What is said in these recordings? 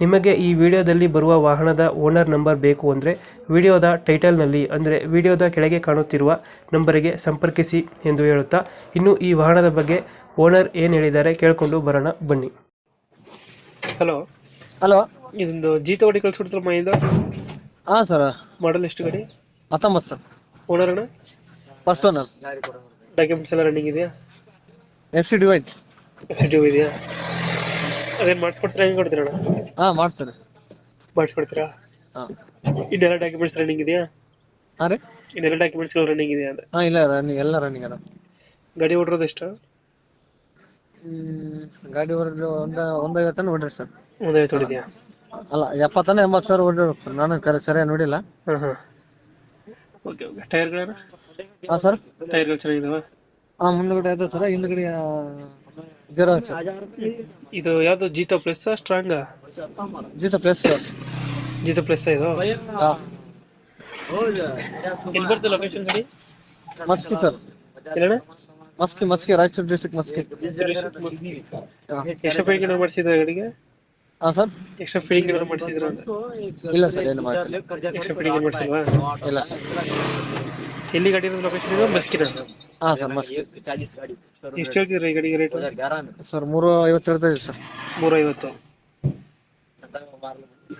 ನಿಮಗೆ ಈ ವಿಡಿಯೋದಲ್ಲಿ ಬರುವ ವಾಹನದ ಓನರ್ ನಂಬರ್ ಬೇಕು ಅಂದರೆ ವಿಡಿಯೋದ ಟೈಟಲ್ನಲ್ಲಿ ಅಂದರೆ ವಿಡಿಯೋದ ಕೆಳಗೆ ಕಾಣುತ್ತಿರುವ ನಂಬರಿಗೆ ಸಂಪರ್ಕಿಸಿ ಎಂದು ಹೇಳುತ್ತಾ ಇನ್ನು ಈ ವಾಹನದ ಬಗ್ಗೆ ಓನರ್ ಏನು ಹೇಳಿದ್ದಾರೆ ಕೇಳಿಕೊಂಡು ಬರೋಣ ಬನ್ನಿ. ಹಲೋ. ಹಲೋ. ಇದೊಂದು ಜೀತ ಗಾಡಿ ಕಳ್ಸಿಕೊಡ್ತಾರೆ ಮೈಯಿಂದ ಹಾಂ ಸರ್. ಮಾಡಲ್ ಎಷ್ಟು ಗಡಿ? ಹತ್ತೊಂಬತ್ತು ಸರ್. ಓನರ್ ಅಣ್ಣ? ಫಸ್ಟ್ ಓನರ್ ಡಾಕ್ಯುಮೆಂಟ್ಸ್ ಎಲ್ಲ ರನ್ನಿಂಗ್ ಇದೆಯಾ? F C D white F ಇದೆಯಾ? ಅದೇನು ಮಾಡಿಸ್ಕೊಡ್ತೀರಾ ಹೆಂಗ್ ಕೊಡ್ತೀರಣ ಹಾ ಮಾಡ್ತಾರೆ. ಮಾಡಿಸ್ಕೊಡ್ತೀರಾ? ಹಾ. ಇನ್ನೆಲ್ಲ ಡಾಕ್ಯುಮೆಂಟ್ಸ್ ರನ್ನಿಂಗ್ ಇದೆಯಾ? ಅರೆ ರೀ. ಇನ್ನೆಲ್ಲ ಡಾಕ್ಯುಮೆಂಟ್ಸ್ ರನ್ನಿಂಗ್ ಇದೆಯಾ ಅಂತ ಹಾ ಇಲ್ಲ ರನ್ನಿಂಗ್ ಎಲ್ಲ ರನ್ನಿಂಗ್ ಅದ ಗಾಡಿ ಓಡಿರೋದು ಎಷ್ಟು? ಹ್ಮ್, ಗಾಡಿ ಹೊರಗೆ ಒಂದ ಒಂದು ಐವತ್ತನ್ನು ಹೊಡ್ರಿ ಸರ್. ಒಂದು ಐವತ್ತು ಹೊಡಿದೆಯಾ ಅಲ್ಲ ಎಪ್ಪತ್ತನ ಎಂಬತ್ತು ಸಾವಿರ ಸರ್. ನಾನು ಕರೆ ಸರಿಯಾಗಿ ನೋಡಿಲ್ಲ. ಹಾ ಹಾಂ. Okay okay. ಟೈರ್ಗಳನ್ನ ಹಾ ಸರ್. ಟೈರ್ಗಳು ಚೆನ್ನಾಗಿದಾವ? ಆ ಮುಂದ್ಗಡೆ ಅದ ಸರ್. ಹಿಂದ್ಗಡೆ ಸರ್ ಇದು ಯಾವುದು Jeeto plus strong Jeeto plus Jeeto plus ಇದು? ಎಲ್ಲಿ ಬರ್ತದೆ ಲೊಕೇಶನ್ ಗಡಿ? ಮಸ್ಕಿ ಸರ್. ಎಲ್ಲಣ್ಣ ಮಸ್ಕಿ ಮಸ್ಕಿ ರಾಯಚೂರು ಡಿಸ್ಟ್ರಿಕ್ಟ್ ಮಸ್ಕಿ. ಎಷ್ಟು ಏನಾದ್ರು ಮಾಡಿಸಿದ್ರೆ ಗಾಡಿಗೆ? ಹಾಂ ಸರ್? ಎಕ್ಸ್ಟ್ರಾ ಫೀಡಿಂಗ್ ಏನಾದ್ರು ಮಾಡಿಸಿದ್ರ ಅಂತ? ಇಲ್ಲ ಸರ್ ಏನು ಮಾಡಿಲ್ಲ ಎಕ್ಸ್ಟ್ರಾ ಫೀಡಿಂಗ್ ಏನು ಮಾಡಿಸಿಲ್ವಾ? ಇಲ್ಲ. ಎಲ್ಲಿ ಗಾಡಿ ಇರೋದು ಲೊಕೇಶನ್ ಇದು? ಬಸ್ಕಿನ ಹಾಂ ಸರ್ ಮಸ್ಕಿ ಎಷ್ಟು ಹೇಳ್ತಿದ್ರಿ ಈ ಗಾಡಿಗೆ ರೇಟ್ ಸರ್ ಮೂರು ಐವತ್ತು ಹೇಳ್ತಾ ಇದೆ ಸರ್. ಮೂರ ಐವತ್ತು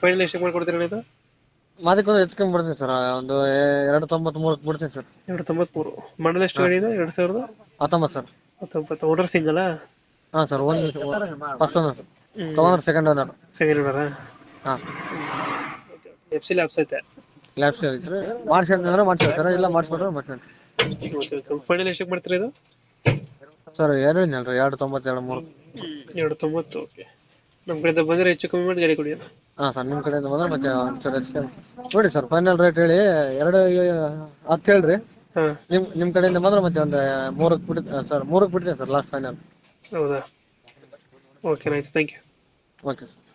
ಫೈನಲ್ ಎಷ್ಟು ಮಾಡ್ಕೊಡ್ತೀರಾ ಇದು? ಮಾದಕ್ಕೊಂದು ಹೆಚ್ಚಿಗೆ ಬಿಡ್ತೀನಿ ಸರ್. ಒಂದು ಎರಡು ತೊಂಬತ್ ಮೂರಕ್ಕೆ ಬಿಡ್ತೀನಿ ಸರ್. ಎರಡು ತೊಂಬತ್ಮೂರು ಮಾಡಲ್ ಎಷ್ಟು ಗಾಡಿ ಇದೆ? ಎರಡು ಸಾವಿರದ? ಹತ್ತೊಂಬತ್ತು ಸರ್. ಹತ್ತೊಂಬತ್ತು. ಓಡರ್ ಸಿಂಗಲ್ಲ ಹಾಂ ಸರ್ ಒಂದು ಫಸ್ಟ್ ಓನರ್ ತಗೊಂಡ್ರೆ ಸೆಕೆಂಡ್ ಓನರ್ ಸೆಕೆಂಡ್ ಓನರ್ ಹಾಂ. ಎಫ್ ಸಿ ಲ್ಯಾಬ್ಸ್ ಐತೆ. ಲ್ಯಾಬ್ಸ್ ಐತೆ ಇದ್ರೆ ಮಾಡಿಸಿ ಅಂತಂದ್ರೆ ಮಾಡ್ಸಿ ಸರ್ ಇಲ್ಲ ಮಾಡಿಸ್ಬಿಟ್ರೆ ಓಕೆ ಫೈನಲ್ ಎಷ್ಟಕ್ಕೆ ಮಾಡ್ತೀರಾ ಇದು? ಸರ್ ಎರಡು ಹೇಳಿದ್ನಲ್ರಿ ಎರಡು ತೊಂಬತ್ತು ಎರಡು ಮೂರು ಎರಡು ತೊಂಬತ್ತು ಓಕೆ ನಮ್ಮ ಕಡೆಯಿಂದ ಬಂದರೆ ಹೆಚ್ಚು ಕಮ್ಮಿ ಮಾಡಿ ಗಾಡಿ ಕೊಡಿ ಹಾಂ ಸರ್ ನಿಮ್ಮ ಕಡೆಯಿಂದ ಬಂದ್ರೆ ಮತ್ತೆ ಸರ್ ಕಮ್ಮಿ. ನೋಡಿ ಸರ್ ಫೈನಲ್ ರೇಟ್ ಹೇಳಿ ಎರಡು ಹತ್ತು ಹೇಳ್ರಿ. ಹಾಂ. ನಿಮ್ಮ ನಿಮ್ಮ ಕಡೆಯಿಂದ ಬಂದ್ರೆ ಮತ್ತೆ ಒಂದು ಮೂರಕ್ಕೆ ಬಿಡ್ತೀನಿ. ಸರ್ ಮೂರಕ್ಕೆ ಬಿಡ್ತೀನಿ ಸರ್ ಲಾಸ್ಟ್ ಫೈನಲ್ ಹೌದಾ? ಓಕೆ ಆಯ್ತು ಥ್ಯಾಂಕ್ ಯು ಓಕೆ ಸರ್